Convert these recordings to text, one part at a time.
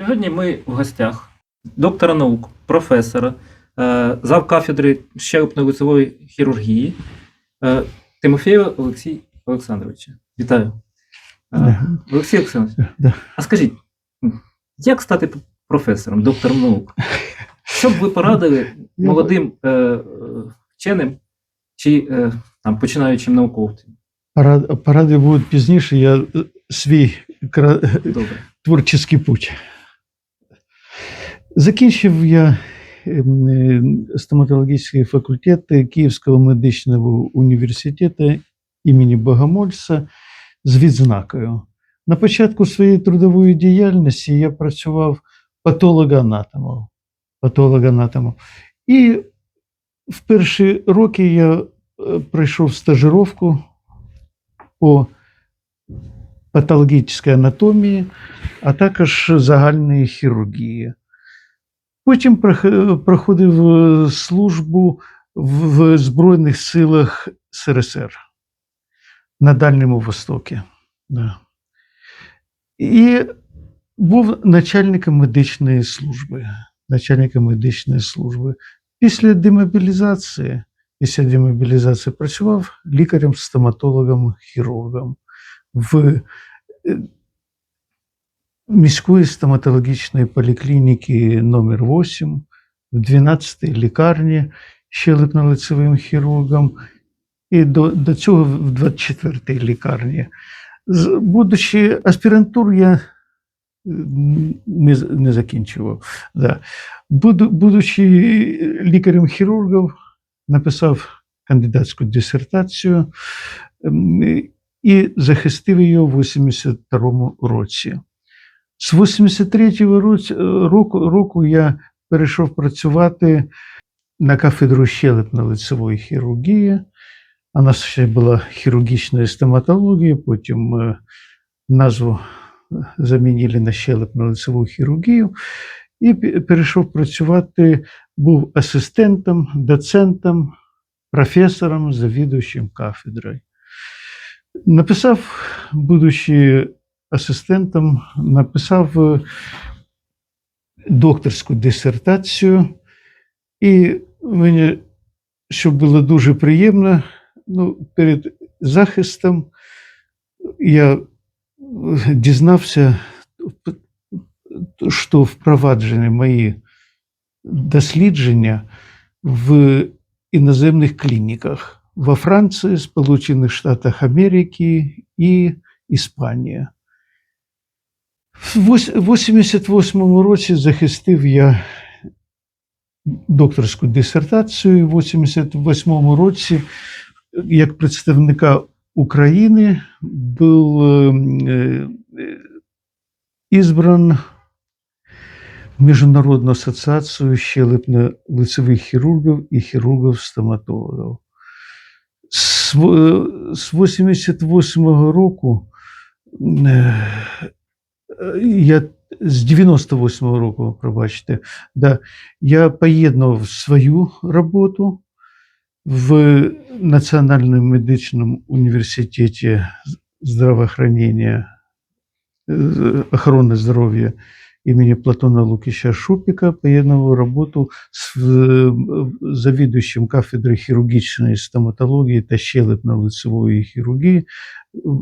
Сьогодні ми в гостях доктора наук, професора, е, зав кафедри щелепно-лицевої хірургії е, Тимофєєва Олексій Олександровича. Вітаю. Е, Да. Олексій Олександрович, Да. а скажіть, як стати професором, доктором наук? Що б ви порадили молодим е, е, вченим чи е, там, починаючим науковцям? Пора- Поради будуть пізніше. Я свій Добре. творчий путь. Закінчив я ем, е, стоматологічний факультет Київського медичного університету імені Богомольця з відзнакою. На початку своєї трудової діяльності я працював патологоанатомом. патологоанатомом. І в перші роки я е, пройшов стажировку по патологічній анатомії, а також загальної хірургії. Потім прох- проходив е, службу в в Збройних силах СРСР на Дальньому Востокі. Да. І був начальником медичної служби. Начальником медичної служби. Після демобілізації, після демобілізації працював лікарем, стоматологом, хірургом в е, міської стоматологічної поліклініки номер 8 в 12-й лікарні щелепно-лицевим хірургом, і до, до цього в 24-й лікарні. Будучи аспірантур, я е, не, не закінчував. Да. Буду, будучи лікарем-хірургом, написав кандидатську дисертацію ем, і захистив її у 82-му році. З 83-го року, року я перейшов працювати на кафедру щелепно-лицевої хірургії. Вона ще була хірургічною стоматологією, потім е, назву замінили на щелепно-лицеву хірургію. І перейшов працювати, був асистентом, доцентом, професором, завідуючим кафедрою. Написав, будучи асистентом, написав е, докторську дисертацію, і мені, що було дуже приємно, ну, перед захистом я е, дізнався, що впроваджені мої дослідження в іноземних клініках во Франції, Сполучених Штатах Америки і Іспанії. В 88-му році захистив я докторську дисертацію. В 88-му році, як представника України, був е, е, избран в Міжнародну асоціацію щелепно-лицевих хірургів і хірургів-стоматологів. З в- 88-го року е, я з 98-го року, пробачте, да, я поєднував свою роботу в Національному медичному університеті здравоохранения, охорони охороны имени Платона Лукича Шупика, поєднував роботу з е, завідуючим кафедри хірургічної стоматології та щелепно-лицевої хірургії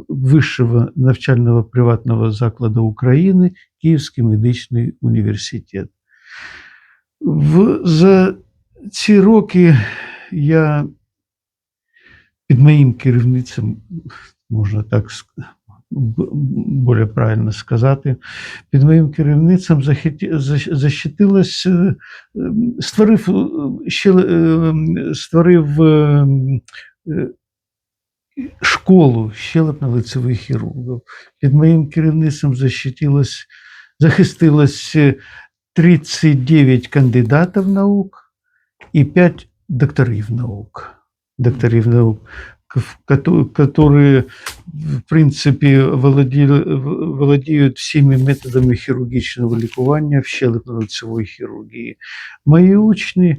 Вищого навчального приватного закладу України Київський медичний університет. В, за ці роки я під моїм керівництвом, можна так ск- б- більш правильно сказати, під моїм керівництвом захиті- защ- защитилась, е, створив, е, ще, е, створив школу щелепно-лицевих хірургів. Під моїм керівництвом защитилось, захистилось е, 39 кандидатів наук і 5 докторів наук. Докторів наук, которые, в принципе, володіли, в- володіють всіми методами хірургічного лікування в щелепно-лицевій хірургії. Мої учні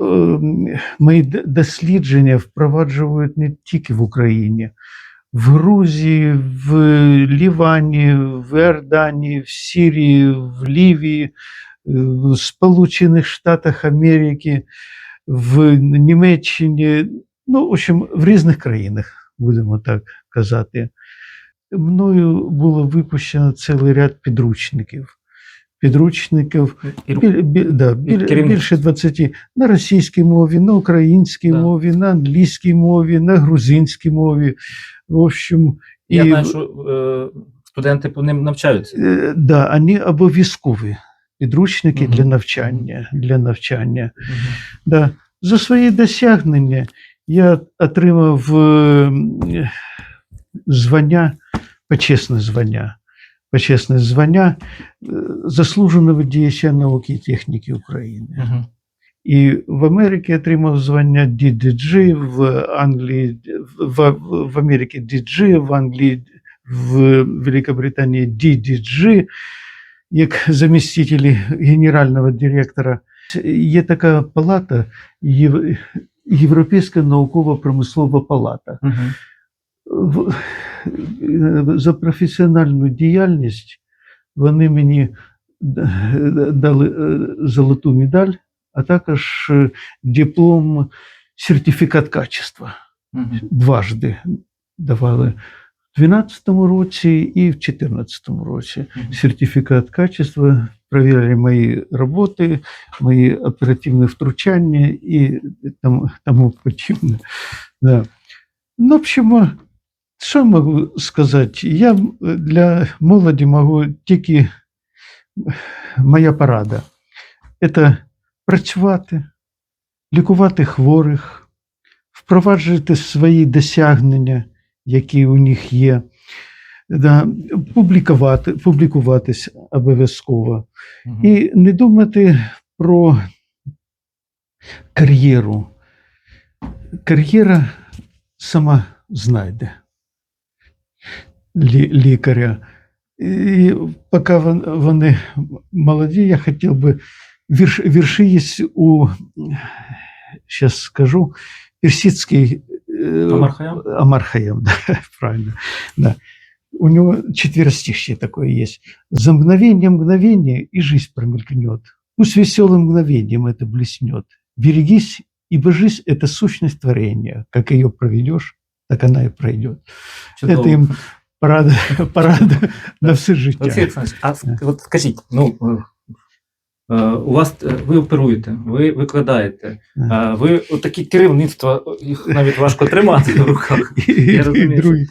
ем, мої дослідження впроваджують не тільки в Україні. в Грузії, в Лівані, в Іорданії, в Сирії, в Лівії, в Сполучених Штатах Америки, в Німеччині, ну, в общем, в різних країнах, будемо так казати. Мною було випущено цілий ряд підручників. Підручників біль, біль, да, біль, більше 20 на російській мові, на українській Да. мові, на англійській мові, на грузинській мові. В общем, Я і, знаю, що е, студенти по ним навчаються. е, да, вони обов'язкові підручники Мгм. для навчання. Для навчання. Мгм. Да. За свої досягнення я отримав е, звання, почесне звання. Почесне звання е, заслуженого діяча науки і техніки України. І в Америці отримав звання DDG, в Англії, в, в Америці DG, в Англії, в Великобританії DDG, як замістителі генерального директора. Є така палата, Європейська науково-промислова палата. В- За професіональну діяльність вони мені дали е, золоту медаль, а також е, диплом сертифікат качества. Мгм. Дважди давали 2012 році і в 2014 році. Сертифікат качества, перевіряли мої роботи, мої оперативні втручання і тому, тому подібне. Да. Ну, в общем, що можу сказати? Я для молоді можу тільки моя порада. Це працювати, лікувати хворих, впроваджувати свої досягнення, які у них є, да, публікувати, публікуватись обов'язково. Мгм. І не думати про кар'єру. Кар'єра сама знайде лі- лікаря. І поки вони молоді, я хотів би вірш, вірші є у, зараз скажу, персидський е, Омар Хайям? Да, правильно. Да. У него четверостишье такое есть. «За мгновение мгновение и жизнь промелькнет. Пусть веселым мгновением это блеснет. Берегись, ибо жизнь – это сущность творения. Как ее проведешь, так она и пройдет». Чудово. Это им порада, порада на все життя. Олександрович, а ск- от скажіть, ну е, у вас е, ви оперуєте, ви викладаєте, е, ви такі керівництва, їх навіть важко тримати в руках. І, розумію,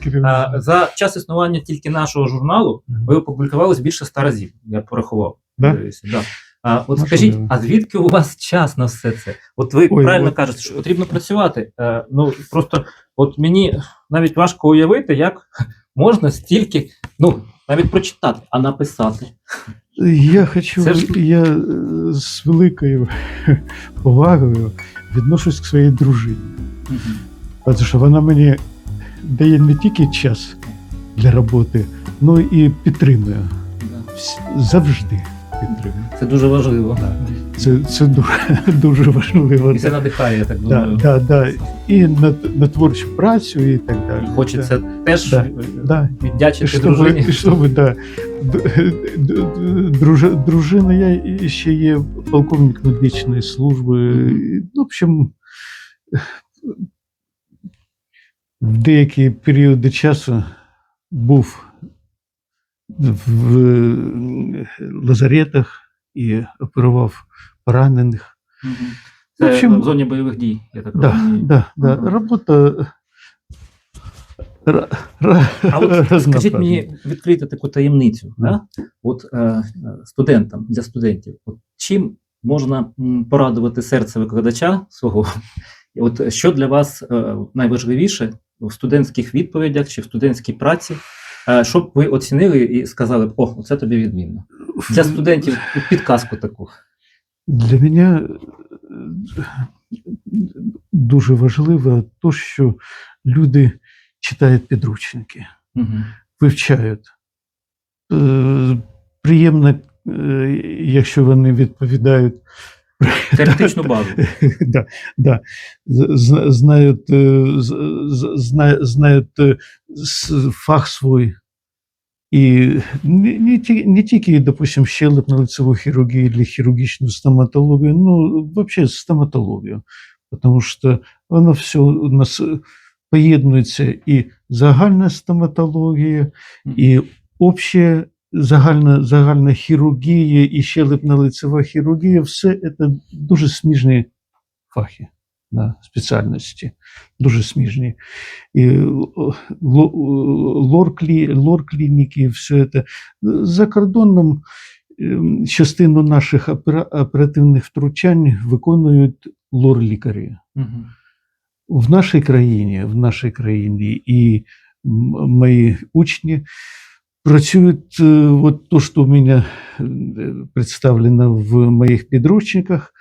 За час існування тільки нашого журналу ви опублікувались більше ста разів. Я порахував. Да? Да. А от Можливо. скажіть, а звідки у вас час на все це? От ви Ой, правильно от- кажете, що потрібно працювати. Е, ну просто от мені навіть важко уявити, як можна стільки, ну навіть прочитати, а написати. Я хочу, Це ж- я е, з великою повагою відношусь к своїй дружині. Тому що вона мені дає не тільки час для роботи, але і підтримує. Да. Вс- Завжди підтримує. Це дуже важливо. Це, це дуже, дуже важливо. І це надихає, я так думаю. да, да. І на, на творчу працю, і так далі. І Хочеться теж Да, Да. віддячити щоб, дружині. щоб, да, д- д- дружи, дружина, я ще є полковник медичної служби. Мгм. Ну, в общем, в деякі періоди часу був в лазаретах і оперував поранених. Мгм. В общем, в зоні бойових дій, я так Да, розумію. да, да. Ага. Робота. ра- А от скажіть мені відкрити таку таємницю, Да. да? от е, е, студентам для студентів, от чим можна порадувати серце викладача свого? І от що для вас е, найважливіше в студентських відповідях чи в студентській праці, е, щоб ви оцінили і сказали б, о, це тобі відмінно. Для студентів підказку таку. Для мене е, дуже важливо те, що люди читають підручники, Угу. вивчають. Е, Приємно, якщо вони відповідають теоретичну базу. да, да, з- з- знают, э, з- з- зна- знают э, с- фах свой. И не, не, ті- не тільки, допустим, щелепно-лицевую хирургию или хирургичную стоматологию, ну, вообще стоматологию. Потому что воно все у нас э, поєднується і загальна стоматологія, і обща загальна, загальна хірургія, і щелепно-лицева хірургія, все це дуже сміжні фахи, да, спеціальності, дуже сміжні. І лор-клі- лор-клініки, все це. За кордоном ем, частину наших оперативних втручань виконують лор-лікарі. Мгм. В нашей країні, в нашій країні і мої учні працюють, е, от то, що у мене е, представлено в моїх підручниках,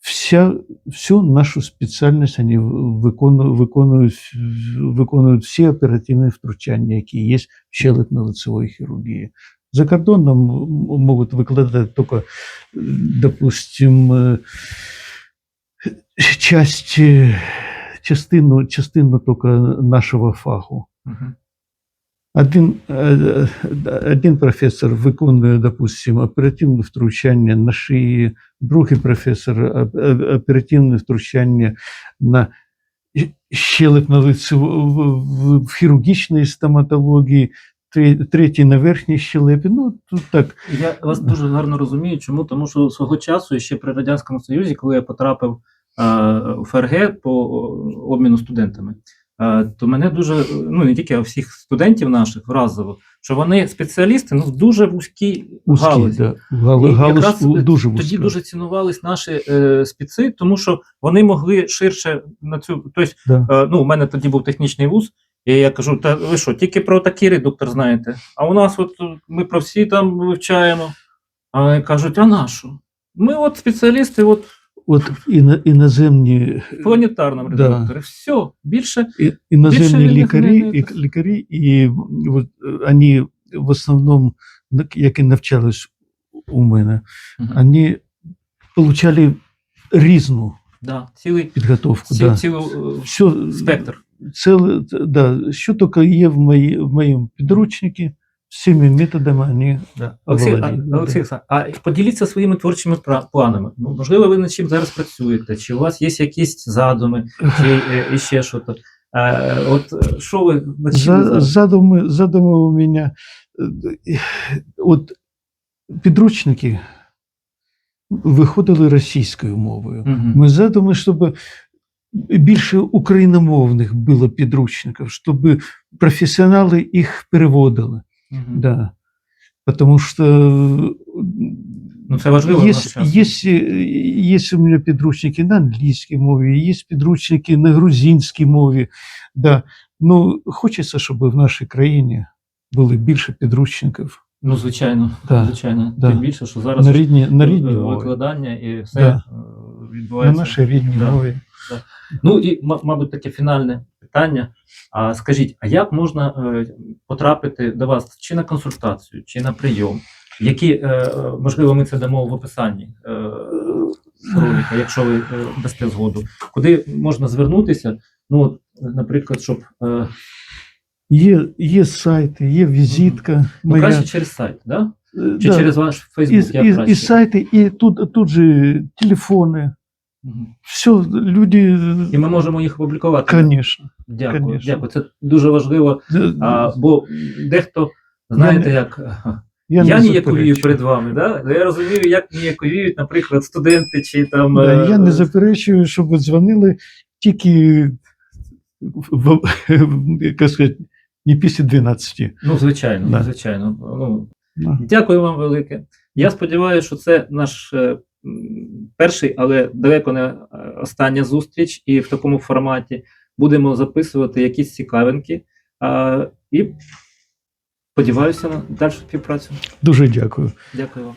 вся, всю нашу спеціальність вони виконують, виконують, виконують всі оперативні втручання, які є в щелепно-лицевої хірургії. За кордоном можуть викладати тільки, е, допустим, е, часть, е, частину, частину тільки нашого фаху. Один, е, е, один професор виконує, допустим, оперативне втручання на шиї, другий професор е, оперативне втручання на щелепно-лицеву в, в, в хірургічній стоматології, третій на верхній щелепі. Ну, тут так. Я вас дуже гарно розумію. Чому? Тому що свого часу, ще при Радянському Союзі, коли я потрапив у ФРГ по обміну студентами, то мене дуже, ну не тільки, а всіх студентів наших вразило, що вони спеціалісти ну, в дуже вузькій Узкий, галузі. да, гал, І галузь якраз, е, дуже Тоді дуже цінувались наші е, спеці, тому що вони могли ширше на цю. Тобто, Да. е, ну, у мене тоді був технічний вуз, і я кажу: та ви що, тільки про такий редуктор знаєте? А у нас от е, ми про всі там вивчаємо. А вони кажуть, а на що? Ми от спеціалісти, от От іно, іноземні, в планетарному Да. Все, більше. і- іноземні Більше лікарі, не- не- і, лікарі, і от, е, вони в основному, на- які навчались у мене, Мгм. вони отримали різну Да, цілий, підготовку. ці, да. цілий е, Все, спектр. Ціле, да, що тільки є в, мої, в моєму підручнику, всіми методами вони Да. Олексій, а, оволоділи, да. Олексій, Олександрович, а поділіться своїми творчими пра- планами. Ну, можливо, ви над чим зараз працюєте, чи у вас є якісь задуми, чи е, і ще щось. Е, от е, що ви над чим ви За, зараз? задумы, задумы у меня. э, От підручники виходили російською мовою. Мгм. Ми задумали, щоб більше україномовних було підручників, щоб професіонали їх переводили. Мгм. Да. Потому что Ну, це важливо час. есть, э, есть у меня підручники на англійській мові, є підручники на грузинській мові. Да. Ну, хочеться, щоб в нашій країні були більше підручників Ну, звичайно, Да, звичайно. да. Тим більше, що зараз на рідній, на е, мові, викладання і все Да. е, на відбувається. нашій рідній Да. мові. Ну і, мабуть, таке фінальне питання. А скажіть, а як можна е, потрапити до вас чи на консультацію, чи на прийом? Які, е, е, можливо, ми це дамо в описанні ролика, якщо ви дасте згоду. Куди можна звернутися? Ну, наприклад, щоб Є, є сайти, є візитка. ну, моя. краще через сайт, да? Чи да. через ваш Фейсбук? як і, і сайти, і тут, тут же телефони. Мгм. Все, люди, І ми можемо їх опублікувати. конечно. Дякую, конечно. дякую. Це дуже важливо. Е, А, бо дехто, знаєте, як. е, Я, Я, ніяковію перед вами, да? я розумію, як ніяковіють, наприклад, студенти чи там. Да, е, я не заперечую, щоб ви дзвонили тільки в, в- як сказати, не після 12. Ну, звичайно, Да. звичайно. Ну, Да. дякую вам велике. Я сподіваюся, що це наш е, перший, але далеко не е, остання зустріч, і в такому форматі будемо записувати якісь цікавинки. А, І сподіваюся на дальшу співпрацю. Дуже дякую. Дякую вам.